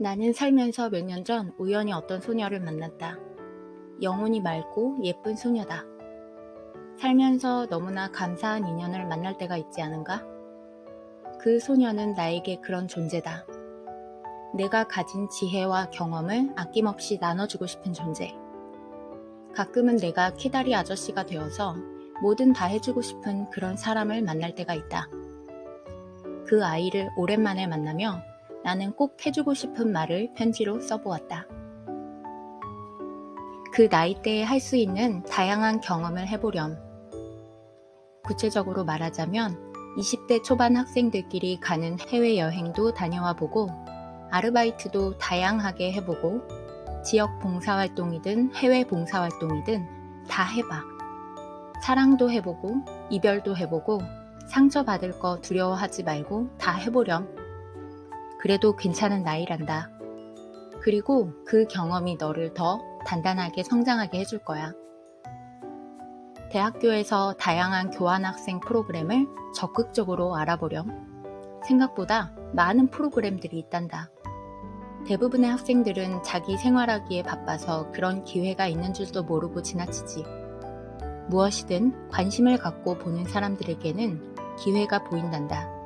나는 살면서 몇 년 전 우연히 어떤 소녀를 만났다. 영혼이 맑고 예쁜 소녀다. 살면서 너무나 감사한 인연을 만날 때가 있지 않은가? 그 소녀는 나에게 그런 존재다. 내가 가진 지혜와 경험을 아낌없이 나눠주고 싶은 존재. 가끔은 내가 키다리 아저씨가 되어서 뭐든 다 해주고 싶은 그런 사람을 만날 때가 있다. 그 아이를 오랜만에 만나며 나는 꼭 해주고 싶은 말을 편지로 써보았다. 그 나이대에 할 수 있는 다양한 경험을 해보렴. 구체적으로 말하자면 20대 초반 학생들끼리 가는 해외여행도 다녀와 보고 아르바이트도 다양하게 해보고 지역 봉사활동이든 해외 봉사활동이든 다 해봐. 사랑도 해보고 이별도 해보고 상처받을 거 두려워하지 말고 다 해보렴. 그래도 괜찮은 나이란다. 그리고 그 경험이 너를 더 단단하게 성장하게 해줄 거야. 대학교에서 다양한 교환학생 프로그램을 적극적으로 알아보렴. 생각보다 많은 프로그램들이 있단다. 대부분의 학생들은 자기 생활하기에 바빠서 그런 기회가 있는 줄도 모르고 지나치지. 무엇이든 관심을 갖고 보는 사람들에게는 기회가 보인단다.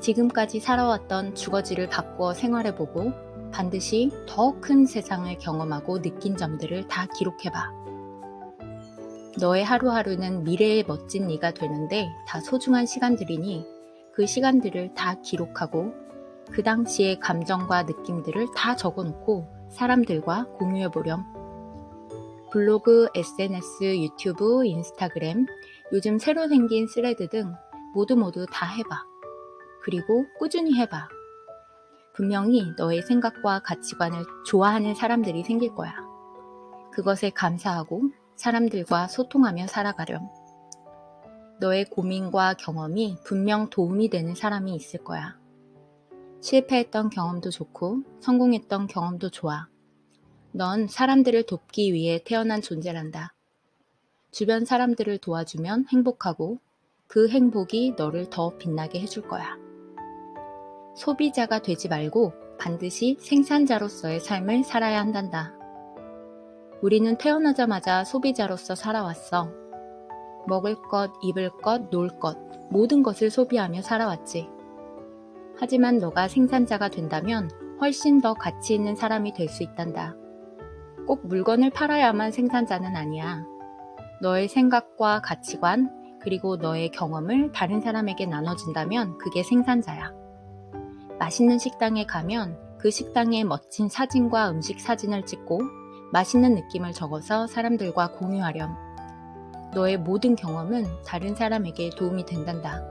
지금까지 살아왔던 주거지를 바꾸어 생활해보고 반드시 더 큰 세상을 경험하고 느낀 점들을 다 기록해봐. 너의 하루하루는 미래의 멋진 네가 되는데 다 소중한 시간들이니 그 시간들을 다 기록하고 그 당시의 감정과 느낌들을 다 적어놓고 사람들과 공유해보렴. 블로그, SNS, 유튜브, 인스타그램, 요즘 새로 생긴 스레드 등 모두 모두 다 해봐. 그리고 꾸준히 해봐. 분명히 너의 생각과 가치관을 좋아하는 사람들이 생길 거야. 그것에 감사하고 사람들과 소통하며 살아가렴. 너의 고민과 경험이 분명 도움이 되는 사람이 있을 거야. 실패했던 경험도 좋고 성공했던 경험도 좋아. 넌 사람들을 돕기 위해 태어난 존재란다. 주변 사람들을 도와주면 행복하고 그 행복이 너를 더 빛나게 해줄 거야. 소비자가 되지 말고 반드시 생산자로서의 삶을 살아야 한단다. 우리는 태어나자마자 소비자로서 살아왔어. 먹을 것, 입을 것, 놀 것, 모든 것을 소비하며 살아왔지. 하지만 너가 생산자가 된다면 훨씬 더 가치 있는 사람이 될 수 있단다. 꼭 물건을 팔아야만 생산자는 아니야. 너의 생각과 가치관, 그리고 너의 경험을 다른 사람에게 나눠준다면 그게 생산자야. 맛있는 식당에 가면 그 식당의 멋진 사진과 음식 사진을 찍고 맛있는 느낌을 적어서 사람들과 공유하렴. 너의 모든 경험은 다른 사람에게 도움이 된단다.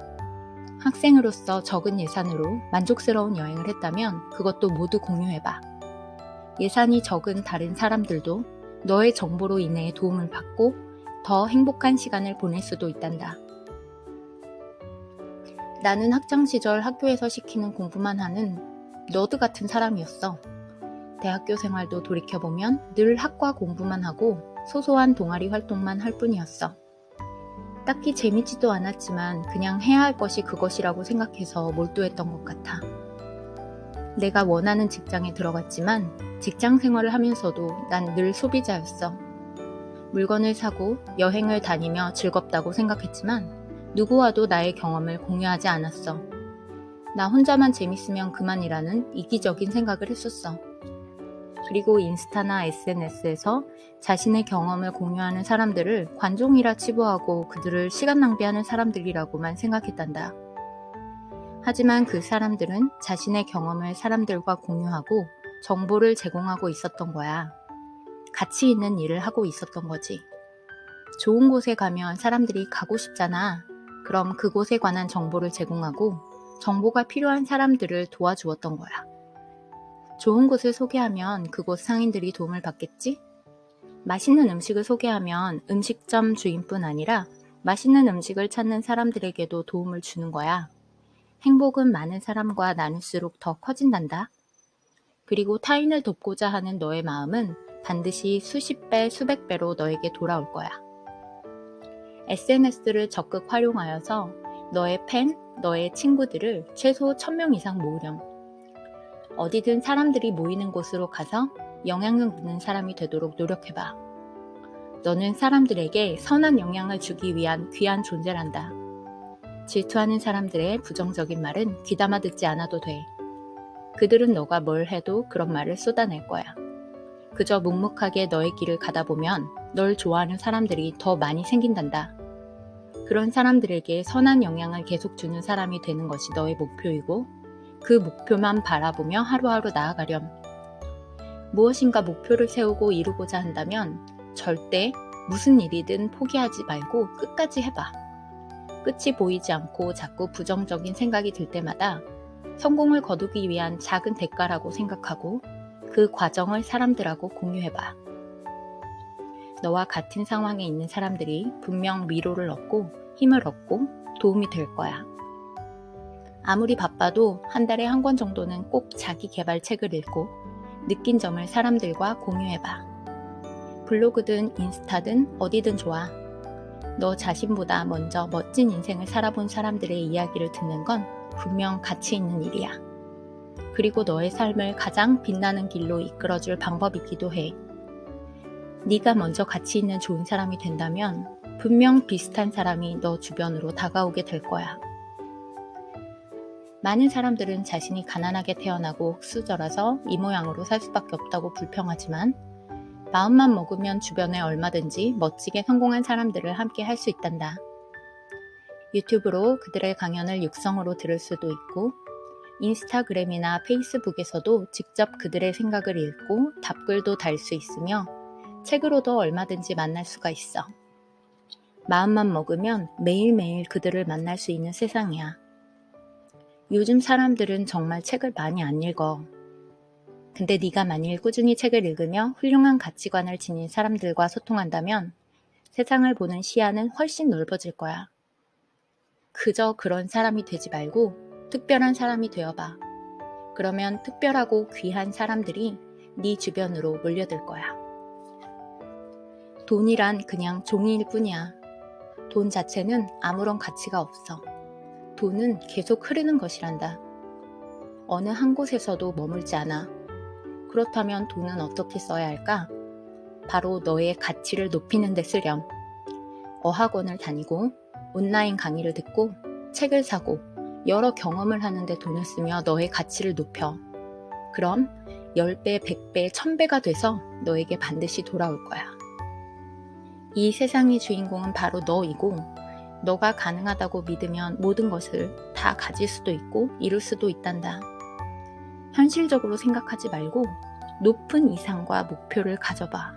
학생으로서 적은 예산으로 만족스러운 여행을 했다면 그것도 모두 공유해봐. 예산이 적은 다른 사람들도 너의 정보로 인해 도움을 받고 더 행복한 시간을 보낼 수도 있단다. 나는 학창시절 학교에서 시키는 공부만 하는 너드 같은 사람이었어. 대학교 생활도 돌이켜보면 늘 학과 공부만 하고 소소한 동아리 활동만 할 뿐이었어. 딱히 재밌지도 않았지만 그냥 해야 할 것이 그것이라고 생각해서 몰두했던 것 같아. 내가 원하는 직장에 들어갔지만 직장 생활을 하면서도 난 늘 소비자였어. 물건을 사고 여행을 다니며 즐겁다고 생각했지만 누구와도 나의 경험을 공유하지 않았어. 나 혼자만 재밌으면 그만이라는 이기적인 생각을 했었어. 그리고 인스타나 SNS에서 자신의 경험을 공유하는 사람들을 관종이라 치부하고 그들을 시간 낭비하는 사람들이라고만 생각했단다. 하지만 그 사람들은 자신의 경험을 사람들과 공유하고 정보를 제공하고 있었던 거야. 가치 있는 일을 하고 있었던 거지. 좋은 곳에 가면 사람들이 가고 싶잖아. 그럼 그곳에 관한 정보를 제공하고 정보가 필요한 사람들을 도와주었던 거야. 좋은 곳을 소개하면 그곳 상인들이 도움을 받겠지? 맛있는 음식을 소개하면 음식점 주인뿐 아니라 맛있는 음식을 찾는 사람들에게도 도움을 주는 거야. 행복은 많은 사람과 나눌수록 더 커진단다. 그리고 타인을 돕고자 하는 너의 마음은 반드시 수십 배, 수백 배로 너에게 돌아올 거야. SNS를 적극 활용하여서 너의 팬, 너의 친구들을 최소 1000명 이상 모으렴. 어디든 사람들이 모이는 곳으로 가서 영향력 있는 사람이 되도록 노력해봐. 너는 사람들에게 선한 영향을 주기 위한 귀한 존재란다. 질투하는 사람들의 부정적인 말은 귀담아 듣지 않아도 돼. 그들은 너가 뭘 해도 그런 말을 쏟아낼 거야. 그저 묵묵하게 너의 길을 가다 보면 널 좋아하는 사람들이 더 많이 생긴단다. 그런 사람들에게 선한 영향을 계속 주는 사람이 되는 것이 너의 목표이고 그 목표만 바라보며 하루하루 나아가렴. 무엇인가 목표를 세우고 이루고자 한다면 절대 무슨 일이든 포기하지 말고 끝까지 해봐. 끝이 보이지 않고 자꾸 부정적인 생각이 들 때마다 성공을 거두기 위한 작은 대가라고 생각하고 그 과정을 사람들하고 공유해봐. 너와 같은 상황에 있는 사람들이 분명 위로를 얻고 힘을 얻고 도움이 될 거야. 아무리 바빠도 한 달에 한 권 정도는 꼭 자기 개발 책을 읽고 느낀 점을 사람들과 공유해봐. 블로그든 인스타든 어디든 좋아. 너 자신보다 먼저 멋진 인생을 살아본 사람들의 이야기를 듣는 건 분명 가치 있는 일이야. 그리고 너의 삶을 가장 빛나는 길로 이끌어줄 방법이기도 해. 네가 먼저 가치 있는 좋은 사람이 된다면 분명 비슷한 사람이 너 주변으로 다가오게 될 거야. 많은 사람들은 자신이 가난하게 태어나고 흙수저라서 이 모양으로 살 수밖에 없다고 불평하지만 마음만 먹으면 주변에 얼마든지 멋지게 성공한 사람들을 함께 할 수 있단다. 유튜브로 그들의 강연을 육성으로 들을 수도 있고 인스타그램이나 페이스북에서도 직접 그들의 생각을 읽고 답글도 달 수 있으며 책으로도 얼마든지 만날 수가 있어. 마음만 먹으면 매일매일 그들을 만날 수 있는 세상이야. 요즘 사람들은 정말 책을 많이 안 읽어. 근데 네가 만일 꾸준히 책을 읽으며 훌륭한 가치관을 지닌 사람들과 소통한다면 세상을 보는 시야는 훨씬 넓어질 거야. 그저 그런 사람이 되지 말고 특별한 사람이 되어봐. 그러면 특별하고 귀한 사람들이 네 주변으로 몰려들 거야. 돈이란 그냥 종이일 뿐이야. 돈 자체는 아무런 가치가 없어. 돈은 계속 흐르는 것이란다. 어느 한 곳에서도 머물지 않아. 그렇다면 돈은 어떻게 써야 할까? 바로 너의 가치를 높이는 데 쓰렴. 어학원을 다니고 온라인 강의를 듣고 책을 사고 여러 경험을 하는데 돈을 쓰며 너의 가치를 높여. 그럼 10배, 100배, 1000배가 돼서 너에게 반드시 돌아올 거야. 이 세상의 주인공은 바로 너이고 너가 가능하다고 믿으면 모든 것을 다 가질 수도 있고 이룰 수도 있단다. 현실적으로 생각하지 말고 높은 이상과 목표를 가져봐.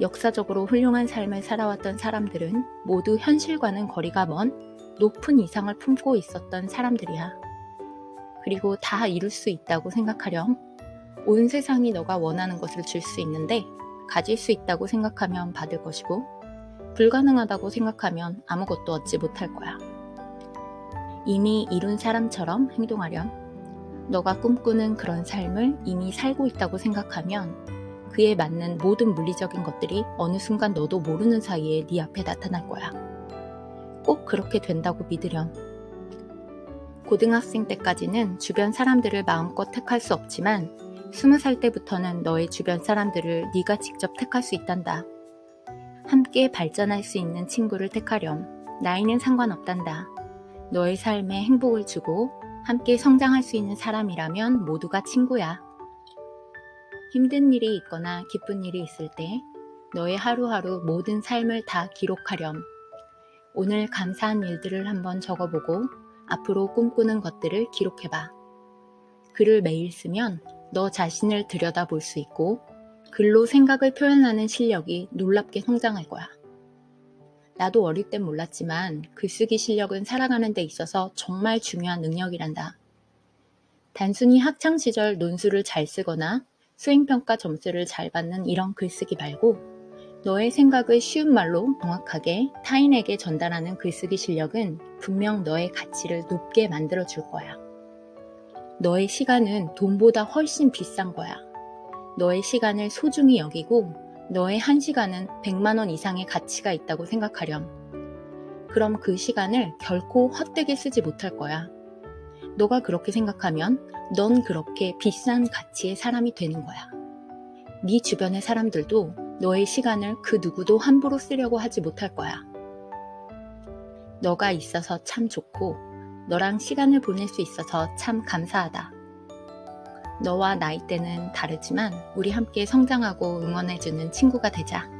역사적으로 훌륭한 삶을 살아왔던 사람들은 모두 현실과는 거리가 먼 높은 이상을 품고 있었던 사람들이야. 그리고 다 이룰 수 있다고 생각하렴. 온 세상이 너가 원하는 것을 줄 수 있는데 가질 수 있다고 생각하면 받을 것이고 불가능하다고 생각하면 아무것도 얻지 못할 거야. 이미 이룬 사람처럼 행동하렴. 너가 꿈꾸는 그런 삶을 이미 살고 있다고 생각하면 그에 맞는 모든 물리적인 것들이 어느 순간 너도 모르는 사이에 네 앞에 나타날 거야. 꼭 그렇게 된다고 믿으렴. 고등학생 때까지는 주변 사람들을 마음껏 택할 수 없지만 스무 살 때부터는 너의 주변 사람들을 네가 직접 택할 수 있단다. 함께 발전할 수 있는 친구를 택하렴. 나이는 상관없단다. 너의 삶에 행복을 주고 함께 성장할 수 있는 사람이라면 모두가 친구야. 힘든 일이 있거나 기쁜 일이 있을 때 너의 하루하루 모든 삶을 다 기록하렴. 오늘 감사한 일들을 한번 적어보고 앞으로 꿈꾸는 것들을 기록해봐. 글을 매일 쓰면 너 자신을 들여다볼 수 있고 글로 생각을 표현하는 실력이 놀랍게 성장할 거야. 나도 어릴 땐 몰랐지만 글쓰기 실력은 살아가는 데 있어서 정말 중요한 능력이란다. 단순히 학창시절 논술을 잘 쓰거나 수행평가 점수를 잘 받는 이런 글쓰기 말고 너의 생각을 쉬운 말로 정확하게 타인에게 전달하는 글쓰기 실력은 분명 너의 가치를 높게 만들어 줄 거야. 너의 시간은 돈보다 훨씬 비싼 거야. 너의 시간을 소중히 여기고 너의 한 시간은 100만 원 이상의 가치가 있다고 생각하렴. 그럼 그 시간을 결코 헛되게 쓰지 못할 거야. 너가 그렇게 생각하면 넌 그렇게 비싼 가치의 사람이 되는 거야. 네 주변의 사람들도 너의 시간을 그 누구도 함부로 쓰려고 하지 못할 거야. 너가 있어서 참 좋고, 너랑 시간을 보낼 수 있어서 참 감사하다. 너와 나이대는 다르지만 우리 함께 성장하고 응원해주는 친구가 되자.